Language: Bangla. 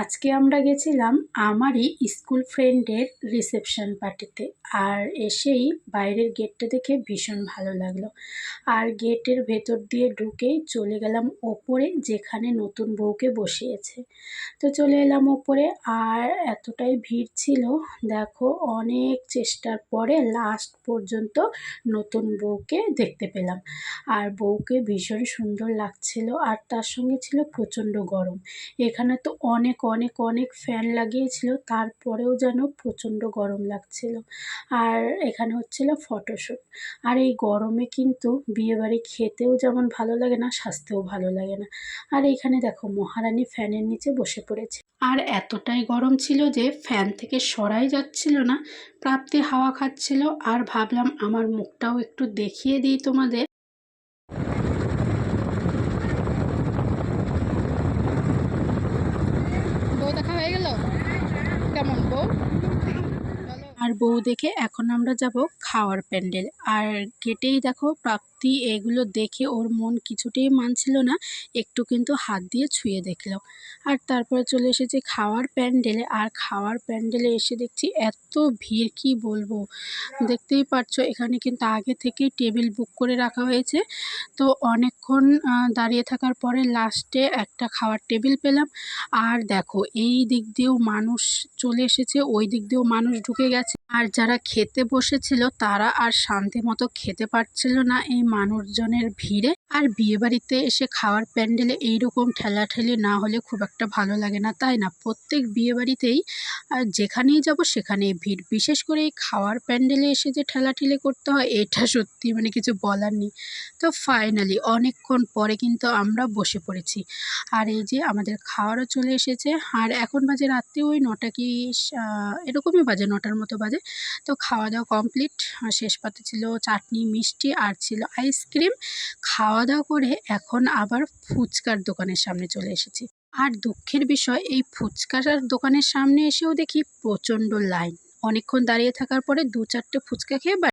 আজকে আমরা গেছিলাম আমারই স্কুল ফ্রেন্ডের রিসেপশন পার্টিতে আর এসেই বাইরের গেটটা দেখে ভীষণ ভালো লাগল। আর গেটের ভেতর দিয়ে ঢুকেই চলে গেলাম ওপরে যেখানে নতুন বউকে বসিয়েছে। তো চলে এলাম ওপরে আর এতটাই ভিড় ছিল, দেখো অনেক চেষ্টার পরে লাস্ট পর্যন্ত নতুন বউকে দেখতে পেলাম। আর বউকে ভীষণ সুন্দর লাগছিল আর তার সঙ্গে ছিল প্রচণ্ড গরম। এখানে তো অনেক অনেক অনেক ফ্যান লাগিয়েছিল, তারপরেও যেন প্রচণ্ড গরম লাগছিল। আর এখানে হচ্ছিল ফটোশ্যুট আর এই গরমে কিন্তু বিয়েবাড়ি খেতেও যেমন ভালো লাগে না, স্বাস্থ্যও ভালো লাগে না। আর এখানে দেখো মহারানী ফ্যানের নিচে বসে পড়েছে। আর এতটাই গরম ছিল যে ফ্যান থেকে সরাই যাচ্ছিল না, প্রাপ্তি হাওয়া খাচ্ছিল। আর ভাবলাম আমার মুখটাও একটু দেখিয়ে দিই তোমাদের বউ দেখা হয়ে গেল? কেমন বউ? আর বউ দেখে এখন আমরা যাব খাওয়ার প্যান্ডেল। আর গেটেই দেখো প্রাপ্তি এগুলো দেখে ওর মন কিছুতেই মানছিল না, একটু কিন্তু হাত দিয়ে ছুঁয়ে দেখল। আর তারপরে চলে এসেছি খাওয়ার প্যান্ডেলে। আর খাওয়ার প্যান্ডেলে এসে দেখছি এত ভিড়, কি বলব? দেখতেই পাচ্ছ এখানে কিন্তু আগে থেকেই টেবিল বুক করে রাখা হয়েছে। তো অনেকক্ষণ দাঁড়িয়ে থাকার পরে লাস্টে একটা খাওয়ার টেবিল পেলাম। আর দেখো, এই দিক দিয়েও মানুষ চলে এসেছে, ওই দিক দিয়েও মানুষ ঢুকে গেছে। আর যারা খেতে বসেছিল, তারা আর শান্তি মতো খেতে পারছিল না এই মানুষজনের ভিড়ে। আর বিয়েবাড়িতে এসে খাওয়ার প্যান্ডেলে এইরকম ঠেলাঠেলি না হলে খুব একটা ভালো লাগে না, তাই না? প্রত্যেক বিয়েবাড়িতেই আর যেখানেই যাব সেখানেই ভিড়। বিশেষ করে এই খাওয়ার প্যান্ডেলে এসে যে ঠেলাঠেলি করতে হয়, এটা সত্যি মানে কিছু বলার নেই। তো ফাইনালি অনেকক্ষণ পরে কিন্তু আমরা বসে পড়েছি। আর এই যে আমাদের খাওয়ারও চলে এসেছে। আর এখন বাজে রাত্রি ওই নটা কি এরকমই বাজে নটার মতো বাজে। তো খাওয়া দাওয়া কমপ্লিট শেষ পাতে ছিল চাটনি, মিষ্টি, আর ছিল আইসক্রিম খাওয়া দাওয়া করে এখন আবার ফুচকার দোকানের সামনে চলে এসেছি। আর দুঃখের বিষয়, এই ফুচকার দোকানের সামনে এসেও দেখি প্রচণ্ড লাইন অনেকক্ষণ দাঁড়িয়ে থাকার পরে দু চারটে ফুচকা খেয়ে